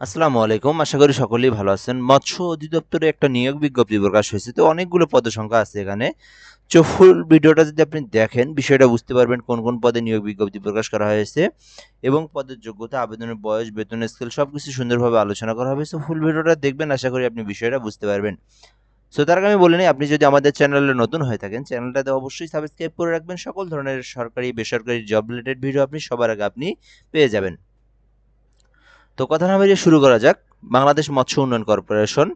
আসসালামু আলাইকুম। আশা করি সকলেই ভালো আছেন। মৎস্য অধিদপ্তরে একটা নিয়োগ বিজ্ঞপ্তি প্রকাশ হয়েছে। তো অনেকগুলো পদের সংখ্যা আছে এখানে। তো ফুল ভিডিওটা যদি আপনি দেখেন, বিষয়টা বুঝতে পারবেন কোন কোন পদে নিয়োগ বিজ্ঞপ্তি প্রকাশ করা হয়েছে এবং পদের যোগ্যতা, আবেদনের বয়স, বেতন, স্কেল সব কিছু সুন্দরভাবে আলোচনা করা হবে সো ফুল ভিডিওটা দেখবেন, আশা করি আপনি বিষয়টা বুঝতে পারবেন। সো তার আগে আমি বলে নিই, আপনি যদি আমাদের চ্যানেলে নতুন হয়ে থাকেন, চ্যানেলটাতে অবশ্যই সাবস্ক্রাইব করে রাখবেন। সকল ধরনের সরকারি, বেসরকারি জব রিলেটেড ভিডিও আপনি সবার আগে আপনি পেয়ে যাবেন। তো কথা না বেরিয়ে শুরু করা যাক। বাংলাদেশ মৎস্য উন্নয়ন কর্পোরেশন।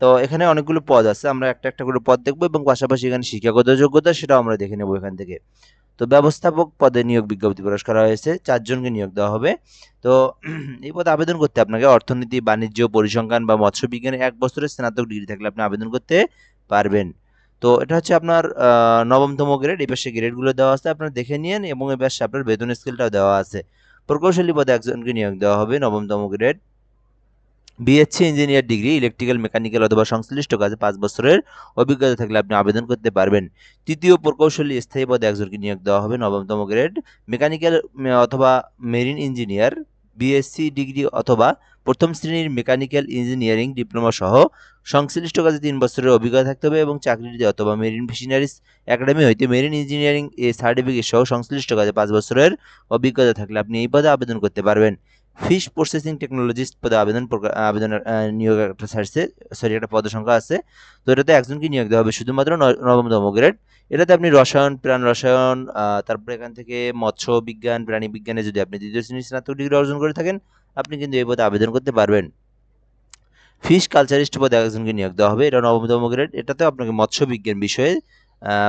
তো এখানে অনেকগুলো পদ আছে, আমরা একটা একটা করে পদ দেখব এবং পাশাপাশি এখানে শিক্ষাগত যোগ্যতা সেটাও আমরা দেখে নেব এখান থেকে। তো ব্যবস্থাপক পদে নিয়োগ বিজ্ঞপ্তি প্রকাশ করা হয়েছে, চারজনকে নিয়োগ দেওয়া হবে। তো এই পদে আবেদন করতে আপনাকে অর্থনীতি, বাণিজ্য, পরিসংখ্যান বা মৎস্য বিজ্ঞানে এক বছরের স্নাতক ডিগ্রি থাকলে আপনি আবেদন করতে পারবেন। তো এটা হচ্ছে আপনার নবমতম গ্রেড এই পাশে গ্রেডগুলো দেওয়া আছে, আপনার দেখে নিন এবং এই পাশে আপনার বেতন স্কেলটাও দেওয়া আছে। প্রকৌশলী পদে একজনকে নিয়োগ দেওয়া হবে, নবমতম grade. BSc engineer degree electrical mechanical অথবা সংশ্লিষ্ট কাজে পাঁচ বছরের অভিজ্ঞতা থাকলে আপনি আবেদন করতে পারবেন। তৃতীয় প্রকৌশলী স্থায়ী পদে একজনকে নিয়োগ দেওয়া হবে, নবমতম গ্রেড মেকানিক্যাল অথবা মেরিন ইঞ্জিনিয়ার বিএসসি ডিগ্রি অথবা প্রথম শ্রেণির মেকানিক্যাল ইঞ্জিনিয়ারিং ডিপ্লোমা সহ সংশ্লিষ্ট কাজে তিন বছরের অভিজ্ঞতা থাকতে হবে এবং চাকরিতে অথবা মেরিন ফিশনারিজ একাডেমি হইতে মেরিন ইঞ্জিনিয়ারিং এ সার্টিফিকেট সহ সংশ্লিষ্ট কাজে পাঁচ বছরের অভিজ্ঞতা থাকলে আপনি এই পদে আবেদন করতে পারবেন। ফিশ প্রসেসিং টেকনোলজিস্ট পদে আবেদন আবেদনের নিয়োগ একটা ছাড়ছে। সরি একটা পদ সংখ্যা আছে। তো এটাতে একজনকে নিয়োগ দেওয়া হবে শুধুমাত্র নবমতম গ্রেড এটাতে আপনি রসায়ন প্রাণ রসায়ন তারপরে এখান থেকে মৎস্য বিজ্ঞান প্রাণী বিজ্ঞানে যদি আপনি দ্বিতীয় শ্রেণির স্নাতক ডিগ্রি অর্জন করে থাকেন আপনি কিন্তু এই পদে আবেদন করতে পারবেন। ফিশ কালচারিস্ট পদে একজনকে নিয়োগ দেওয়া হবে। এটা নবমতম গ্রেড এটাতেও আপনাকে মৎস্য বিজ্ঞান বিষয়ে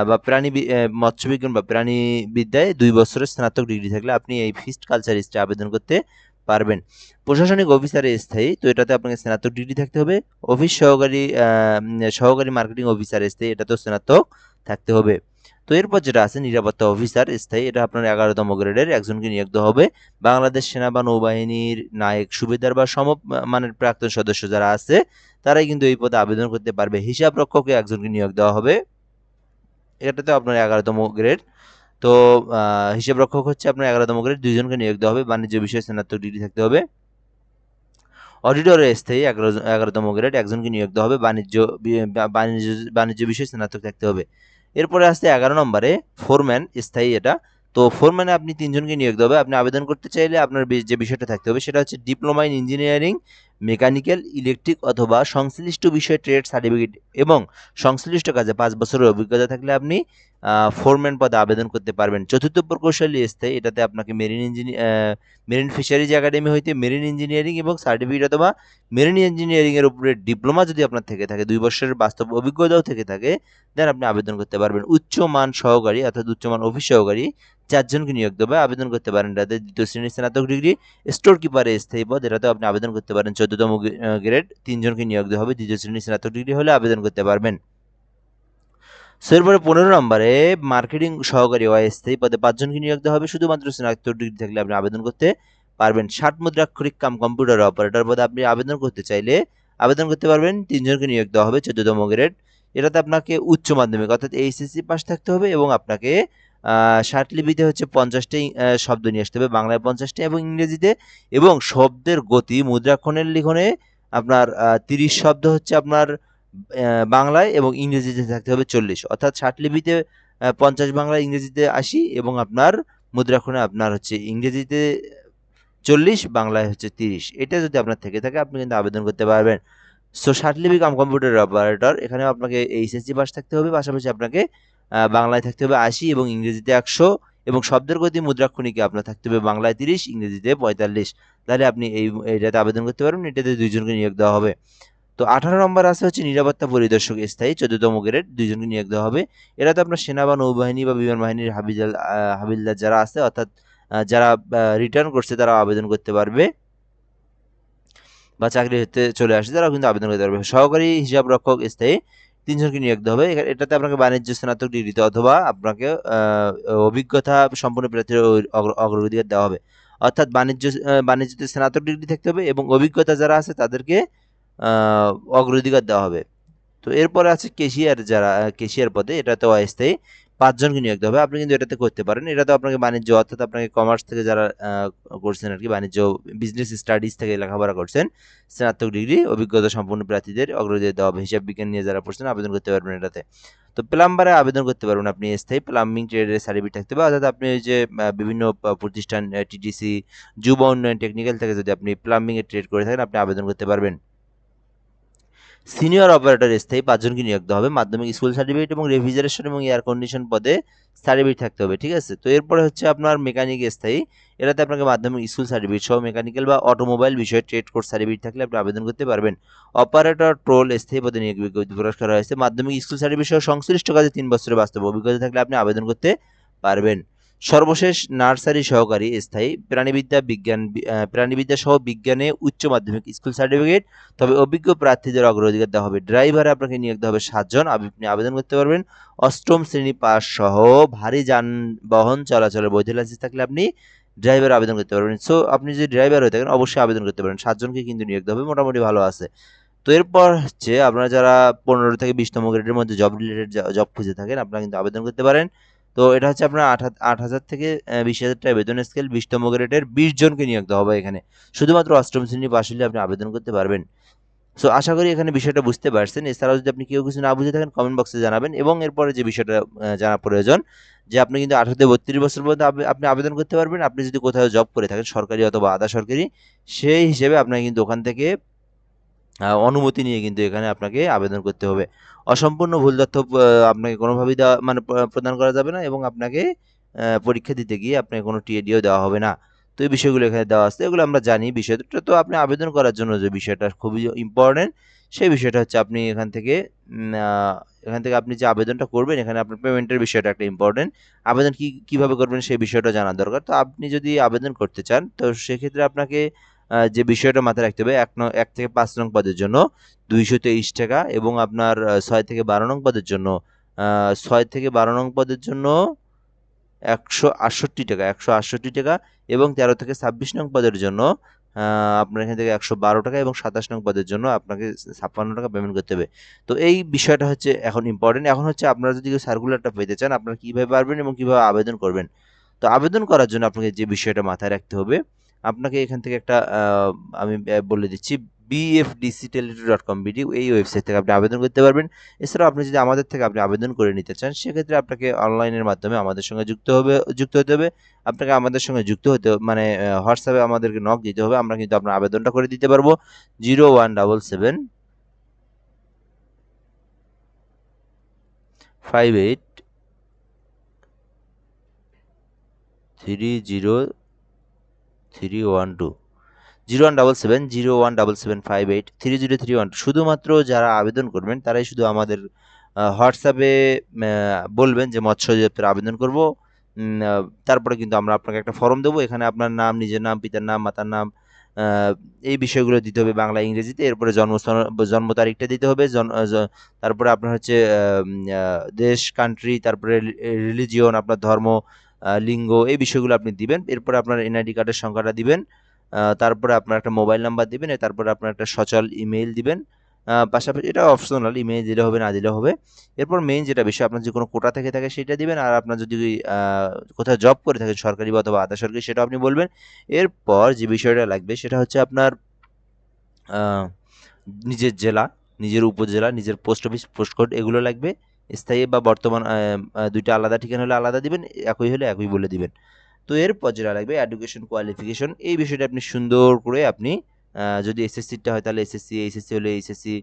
বা প্রাণী বি- আহ, মৎস্য বিজ্ঞান বা প্রাণী বিদ্যায় দুই বছরের স্নাতক ডিগ্রি থাকলে আপনি এই ফিস্ট কালচারিস্টে আবেদন করতে পারবেন। প্রশাসনিক অফিসারে স্থায়ী, তো এটাতে আপনাকে স্নাতক ডিগ্রি থাকতে হবে। অফিস সহকারী সহকারী মার্কেটিং অফিসার স্থায়ী, এটাতেও স্নাতক থাকতে হবে। তো এরপর যেটা আছে নিরাপত্তা অফিসার স্থায়ী, এটা আপনার এগারোতম গ্রেডের, একজনকে নিয়োগ দেওয়া হবে। বাংলাদেশ সেনা বা নৌবাহিনীর নায়ক সুবেদার বা সম, মানের প্রাক্তন সদস্য যারা আছে, তারাই কিন্তু এই পদে আবেদন করতে পারবে। হিসাব রক্ষকে একজনকে নিয়োগ দেওয়া হবে। এটাতে আপনার এগারোতম গ্রেড। তো হিসাব রক্ষক হচ্ছে আপনার এগারোতম গ্রেড, দুইজনকে নিয়োগ দেওয়া হবে, বাণিজ্য বিষয়ে স্নাতক ডিগ্রি থাকতে হবে। অডিটর স্থায়ী এগারো, এগারোতম গ্রেড, একজনকে নিয়োগ দেওয়া হবে, বাণিজ্য বাণিজ্য বাণিজ্য বিষয়ে স্নাতক থাকতে হবে। এরপরে আসতে এগারো নম্বরে, ফোরম্যান স্থায়ী এটা। তো ফোরম্যানে আপনি তিনজনকে নিয়োগ হবে, আপনি আবেদন করতে চাইলে আপনার যে বিষয়টা থাকতে হবে, সেটা হচ্ছে diploma in engineering mechanical, electric অথবা সংশ্লিষ্ট বিষয়ে ট্রেড সার্টিফিকেট এবং সংশ্লিষ্ট কাজে পাঁচ বছরের অভিজ্ঞতা থাকলে আপনি ফোরম্যান পদে আবেদন করতে পারবেন। চতুর্থ প্রকৌশলী স্থায়ী, এটাতে আপনাকে marine engineer marine fisheries academy হইতে মেরিন ইঞ্জিনিয়ারিং এবং সার্টিফিকেট অথবা মেরিন ইঞ্জিনিয়ারিংয়ের উপরে ডিপ্লোমা যদি আপনার থেকে থাকে, দুই বছরের বাস্তব অভিজ্ঞতাও থেকে থাকে, দেন আপনি আবেদন করতে পারবেন। উচ্চমান সহকারী অর্থাৎ উচ্চমান অফিস সহকারী চারজনকে নিয়োগ দেবে, আবেদন করতে পারেন এটাতে দ্বিতীয় শ্রেণির স্নাতক ডিগ্রি স্টোর কিপারে স্থায়ী পদ এটাতেও আপনি আবেদন করতে পারেন। চোদ্দতম গ্রেড, তিনজনকে নিয়োগ দেওয়া হবে। দ্বিতীয় শ্রেণির স্নাতক ডিগ্রি হলে আবেদন করতে পারবেন। সো এরপরে পনেরো নম্বরে মার্কেটিং সহকারী অস্থায়ী পদে পাঁচজনকে নিয়োগ দেওয়া হবে। শুধুমাত্র স্নাতক ডিগ্রি থাকলে আপনি আবেদন করতে পারবেন। ষাট মুদ্রাক্ষরিক কাম কম্পিউটার অপারেটর পদে আপনি আবেদন করতে চাইলে আবেদন করতে পারবেন। তিনজনকে নিয়োগ দেওয়া হবে চোদ্দতম গ্রেড। এটাতে আপনাকে উচ্চ মাধ্যমিক অর্থাৎ এইচএসসি পাস থাকতে হবে এবং আপনাকে লিপিতে হচ্ছে পঞ্চাশটি শব্দ নিয়ে আসতে হবে, বাংলায় পঞ্চাশটি এবং ইংরেজিতে। এবং শব্দের গতি মুদ্রাক্ষণের লিখনে আপনার তিরিশ শব্দ হচ্ছে আপনার বাংলায় এবং ইংরেজিতে থাকতে হবে চল্লিশ। অর্থাৎ লিপিতে পঞ্চাশ বাংলা ইংরেজিতে আশি এবং আপনার মুদ্রাক্ষণে আপনার হচ্ছে ইংরেজিতে চল্লিশ, বাংলায় হচ্ছে তিরিশ। এটা যদি আপনার থেকে থাকে, আপনি কিন্তু আবেদন করতে পারবেন। সো লিপি কাম কম্পিউটার অপারেটর এখানেও আপনাকে এইচএসসি পাস থাকতে হবে, পাশাপাশি আপনাকে বাংলায় থাকতে হবে আশি এবং ইংরেজিতে একশো এবং শব্দের গতি মুদ্রাক্ষণিকে আপনার থাকতে হবে বাংলায় তিরিশ, ইংরেজিতে পঁয়তাল্লিশ। তাহলে আপনি এই, এটাতে আবেদন করতে পারবেন, এটাতে দুইজনকে নিয়োগ দেওয়া হবে। তো আঠারো নম্বর আছে হচ্ছে নিরাপত্তা পরিদর্শক স্থায়ী, চোদ্দতম গ্রেড, দুইজনকে নিয়োগ দেওয়া হবে। এটাতে আপনার সেনা বা নৌবাহিনী বা বিমান বাহিনীর হাবিজাল হাবিলদার যারা আছে, অর্থাৎ যারা রিটার্ন করছে তারা আবেদন করতে পারবে। বা চাকরি হতে চলে আসে, তারাও কিন্তু আবেদন করতে পারবে। সহকারী হিসাব রক্ষক স্থায়ী তিনজনকে নিয়োগ দেওয়া হবে। এটাতে আপনাকে বাণিজ্য, স্নাতক, ডিগ্রিতে অথবা আপনাকে অভিজ্ঞতা সম্পূর্ণ প্রার্থীর অগ্র- অগ্রাধিকার দেওয়া হবে। অর্থাৎ বাণিজ্য বাণিজ্যতে স্নাতক, ডিগ্রি থাকতে হবে এবং অভিজ্ঞতা যারা আছে তাদেরকে অগ্রাধিকার দেওয়া হবে। তো এরপরে আছে কেশিয়ার যারা কেশিয়ার পদে, এটা তো অস্থায়ী। পাঁচজনকে নিয়োগ দেওয়া হবে। আপনি কিন্তু এটাতে করতে পারেন। এটাতে আপনাকে বাণিজ্য, অর্থাৎ আপনাকে কমার্স থেকে যারা করছেন আর কি বাণিজ্য বিজনেস স্টাডিজ থেকে লেখাপড়া করছেন, স্নাতক ডিগ্রি অভিজ্ঞতা সম্পন্ন প্রার্থীদের অগ্রাধিকার দেওয়া হবে। হিসাব বিজ্ঞান নিয়ে যারা পড়ছেন, আবেদন করতে পারবেন এটাতে। তো প্লাম্বারে আবেদন করতে পারবেন আপনি স্থায়ী। প্লাম্বিং ট্রেডের সার্টিফিকেট থাকতে হবে। অর্থাৎ আপনি যে বিভিন্ন প্রতিষ্ঠান টিটিসি যুব উন্নয়ন টেকনিক্যাল থেকে যদি আপনি প্লাম্বিং এর ট্রেড করে থাকেন, আপনি আবেদন করতে পারবেন। সিনিয়র অপারেটর স্থায়ী পাঁচজনকে নিয়োগ দেওয়া হবে। মাধ্যমিক স্কুল সার্টিফিকেট এবং রেফ্রিজারেশন এবং এয়ার কন্ডিশন পদে সার্টিফিকেট থাকতে হবে, ঠিক আছে? তো এরপরে হচ্ছে আপনার মেকানিক স্থায়ী। এটাতে আপনাকে মাধ্যমিক স্কুল সার্টিফিকেট সহ মেকানিক্যাল বা অটোমোবাইল বিষয়ে ট্রেড কোর্স সার্টিফিকেট থাকলে আপনি আবেদন করতে পারবেন। অপারেটর ট্রোল স্থায়ী পদে নিয়োগ বিজ্ঞপ্তি প্রকাশ করা হয়েছে। মাধ্যমিক স্কুল সার্টিফিকেট সহ সংশ্লিষ্ট কাজে তিন বছরের বাস্তব অভিজ্ঞতা থাকলে আপনি আবেদন করতে পারবেন। সর্বশেষ নার্সারি সহকারী স্থায়ী প্রাণীবিদ্যা বিজ্ঞান প্রাণীবিদ্যা সহ বিজ্ঞানে উচ্চ মাধ্যমিক স্কুল সার্টিফিকেট, তবে অভিজ্ঞ প্রার্থীদের অগ্রাধিকার দেওয়া হবে। ড্রাইভারে আপনাকে নিয়োগ দেওয়া হবে সাতজন আপনি আবেদন করতে পারবেন। অষ্টম শ্রেণি পাস সহ ভারী যানবাহন চলাচলের বৈধ লাইসেন্স থাকলে আপনি ড্রাইভার আবেদন করতে পারবেন। সো আপনি যদি ড্রাইভার হয়ে থাকেন, অবশ্যই আবেদন করতে পারেন। সাতজনকে কিন্তু নিয়োগ দেওয়া হবে। মোটামুটি ভালো আছে। তো এরপর হচ্ছে আপনারা যারা পনেরো থেকে বিশতম গ্রেডের মধ্যে জব রিলেটেড জব খুঁজে থাকেন, আপনারা কিন্তু আবেদন করতে পারেন। তো এটা হচ্ছে আপনার আট আট হাজার থেকে বিশ হাজার টাকা বেতন স্কেল বিশতম গ্রেডের বিশ জনকে নিয়োগ দেওয়া হবে এখানে। শুধুমাত্র অষ্টম শ্রেণি পাশ হলে আপনি আবেদন করতে পারবেন। সো আশা করি এখানে বিষয়টা বুঝতে পারছেন। এছাড়াও যদি আপনি কেউ কিছু না বুঝে থাকেন কমেন্ট বক্সে জানাবেন এবং এরপরে যে বিষয়টা জানা প্রয়োজন, যে আপনি কিন্তু আঠারো থেকে বত্রিশ বছর পর্যন্ত আপনি আবেদন করতে পারবেন। আপনি যদি কোথাও জব করে থাকেন, সরকারি অথবা আধা সরকারি, সেই হিসেবে আপনাকে কিন্তু ওখান থেকে অনুমতি নিয়ে কিন্তু এখানে আপনাকে আবেদন করতে হবে। অসম্পূর্ণ ভুল তথ্য আপনাকে কোনোভাবেই দেওয়া মানে প্রদান করা যাবে না এবং আপনাকে পরীক্ষা দিতে গিয়ে আপনাকে কোনো টিএডিও দেওয়া হবে না। তো এই বিষয়গুলো এখানে দেওয়া আছে, এগুলো আমরা জানি। বিষয়টা তো আপনি আবেদন করার জন্য যে বিষয়টা খুবই ইম্পর্টেন্ট সেই বিষয়টা হচ্ছে আপনি এখান থেকে এখান থেকে আপনি যে আবেদনটা করবেন, এখানে আপনার পেমেন্টের বিষয়টা একটা ইম্পর্টেন্ট আবেদন কি, কীভাবে করবেন সেই বিষয়টা জানা দরকার। তো আপনি যদি আবেদন করতে চান, তো সেক্ষেত্রে আপনাকে যে বিষয়টা মাথায় রাখতে হবে, এক নং এক থেকে পাঁচ নং পদের জন্য দুইশো তেইশ টাকা এবং আপনার ছয় থেকে বারো নং পদের জন্য ছয় থেকে বারো নং পদের জন্য একশো আটষট্টি টাকা, একশো আটষট্টি টাকা এবং তেরো থেকে ছাব্বিশ নং পদের জন্য আপনার এখান থেকে একশো বারো টাকা এবং সাতাশ নং পদের জন্য আপনাকে ছাপ্পান্ন টাকা পেমেন্ট করতে হবে। তো এই বিষয়টা হচ্ছে এখন ইম্পর্টেন্ট এখন হচ্ছে আপনারা যদি সার্কুলারটা পেতে চান, আপনারা কীভাবে পারবেন এবং কীভাবে আবেদন করবেন? তো আবেদন করার জন্য আপনাকে যে বিষয়টা মাথায় রাখতে হবে আপনাকে এখান থেকে একটা আমি বলে দিচ্ছি BFDC teletalk dot com BD এই ওয়েবসাইট থেকে আপনি আবেদন করতে পারবেন। এছাড়াও আপনি যদি আমাদের থেকে আপনি আবেদন করে নিতে চান, সেক্ষেত্রে আপনাকে অনলাইনের মাধ্যমে আমাদের সঙ্গে যুক্ত হবে, যুক্ত হতে হবে। আপনাকে আমাদের সঙ্গে যুক্ত হতে মানে হোয়াটসঅ্যাপে আমাদেরকে নক দিতে হবে। আমরা কিন্তু আপনার আবেদনটা করে দিতে পারব। Zero one double seven five eight three zero three one two zero one double seven zero one double seven five eight three zero three one শুধুমাত্র যারা আবেদন করবেন, তারাই শুধু আমাদের হোয়াটসঅ্যাপে বলবেন যে মৎস্য অধিদপ্তর আবেদন করব। তারপরে কিন্তু আমরা আপনাকে একটা ফর্ম দেবো। এখানে আপনার নাম, নিজের নাম, পিতার নাম, মাতার নাম এই বিষয়গুলো দিতে হবে বাংলা, ইংরেজিতে। এরপরে জন্ম জন্ম তারিখটা দিতে হবে। তারপরে আপনার হচ্ছে দেশ কান্ট্রি তারপরে রিলিজিয়ন, আপনার ধর্ম লিঙ্গ এই বিষয়গুলো আপনি দিবেন। এরপরে আপনার এনআইডি কার্ডের সংখ্যাটা দিবেন। তারপরে আপনার একটা মোবাইল নাম্বার দিবেন। তারপরে আপনার একটা সচল ইমেইল দিবেন। পাশাপাশি এটা অপশনাল, ইমেইল দিলে হবে, না দিলে হবে। এরপর মেইন যেটা বিষয়, আপনার যে কোনো কোটা থেকে থাকে সেটা দিবেন। আর আপনার যদি কোথাও জব করে থাকেন, সরকারি বা অথবা আধা সরকারি সেটা আপনি বলবেন। এরপর যে বিষয়টা লাগবে, সেটা হচ্ছে আপনার নিজের জেলা, নিজের উপজেলা, নিজের পোস্ট অফিস পোস্ট কোড এগুলো লাগবে। স্থায়ী বা বর্তমান দুইটা আলাদা ঠিকানা হলে আলাদা দিবেন, একই হলে একই বলে দিবেন। তো এরপর যেটা লাগবে এডুকেশন কোয়ালিফিকেশন এই বিষয়টা আপনি সুন্দর করে আপনি যদি এসএসসিটা হয় তাহলে এসএসসি এইচএসসি হলে এইচএসসি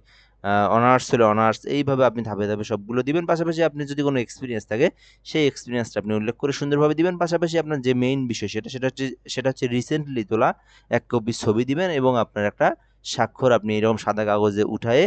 অনার্স হলে অনার্স এইভাবে আপনি ধাপে ধাপে সবগুলো দিবেন। পাশাপাশি আপনি যদি কোনো এক্সপিরিয়েন্স থাকে, সেই এক্সপিরিয়েন্সটা আপনি উল্লেখ করে সুন্দরভাবে দিবেন। পাশাপাশি আপনার যে মেইন বিষয় সেটা সেটা হচ্ছে সেটা হচ্ছে রিসেন্টলি তোলা এক কপি ছবি দিবেন এবং আপনার একটা স্বাক্ষর আপনি এরকম সাদা কাগজে উঠায়ে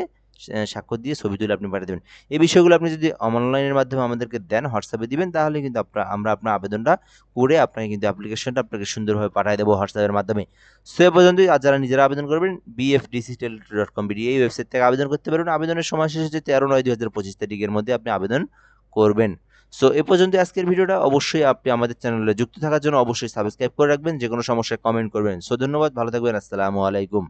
স্বাক্ষর দিয়ে ছবি তুলে আপনি পাঠিয়ে দেবেন। এই বিষয়গুলো আপনি যদি অনলাইনের মাধ্যমে আমাদেরকে দেন, হোয়াটসঅ্যাপে দিবেন, তাহলে কিন্তু আপনার আমরা আপনার আবেদনটা করে আপনাকে কিন্তু অ্যাপ্লিকেশনটা আপনাকে সুন্দরভাবে পাঠিয়ে দেবো হোয়াটসঅ্যাপের মাধ্যমে। সো এ পর্যন্তই, আর যারা নিজেরা আবেদন করবেন বিএফডিসিটাল ডট কম বিডি এই ওয়েবসাইট থেকে আবেদন করতে পারবেন। আবেদনের সময় শেষ হচ্ছে তেরো নয় দুই হাজার পঁচিশ তারিখের মধ্যে আপনি আবেদন করবেন। সো এ পর্যন্ত আজকের ভিডিওটা। অবশ্যই আপনি আমাদের চ্যানেলে যুক্ত থাকার জন্য অবশ্যই সাবস্ক্রাইব করে রাখবেন। যে কোনো সমস্যায় কমেন্ট করবেন। সো ধন্যবাদ, ভালো থাকবেন, আসসালামু আলাইকুম।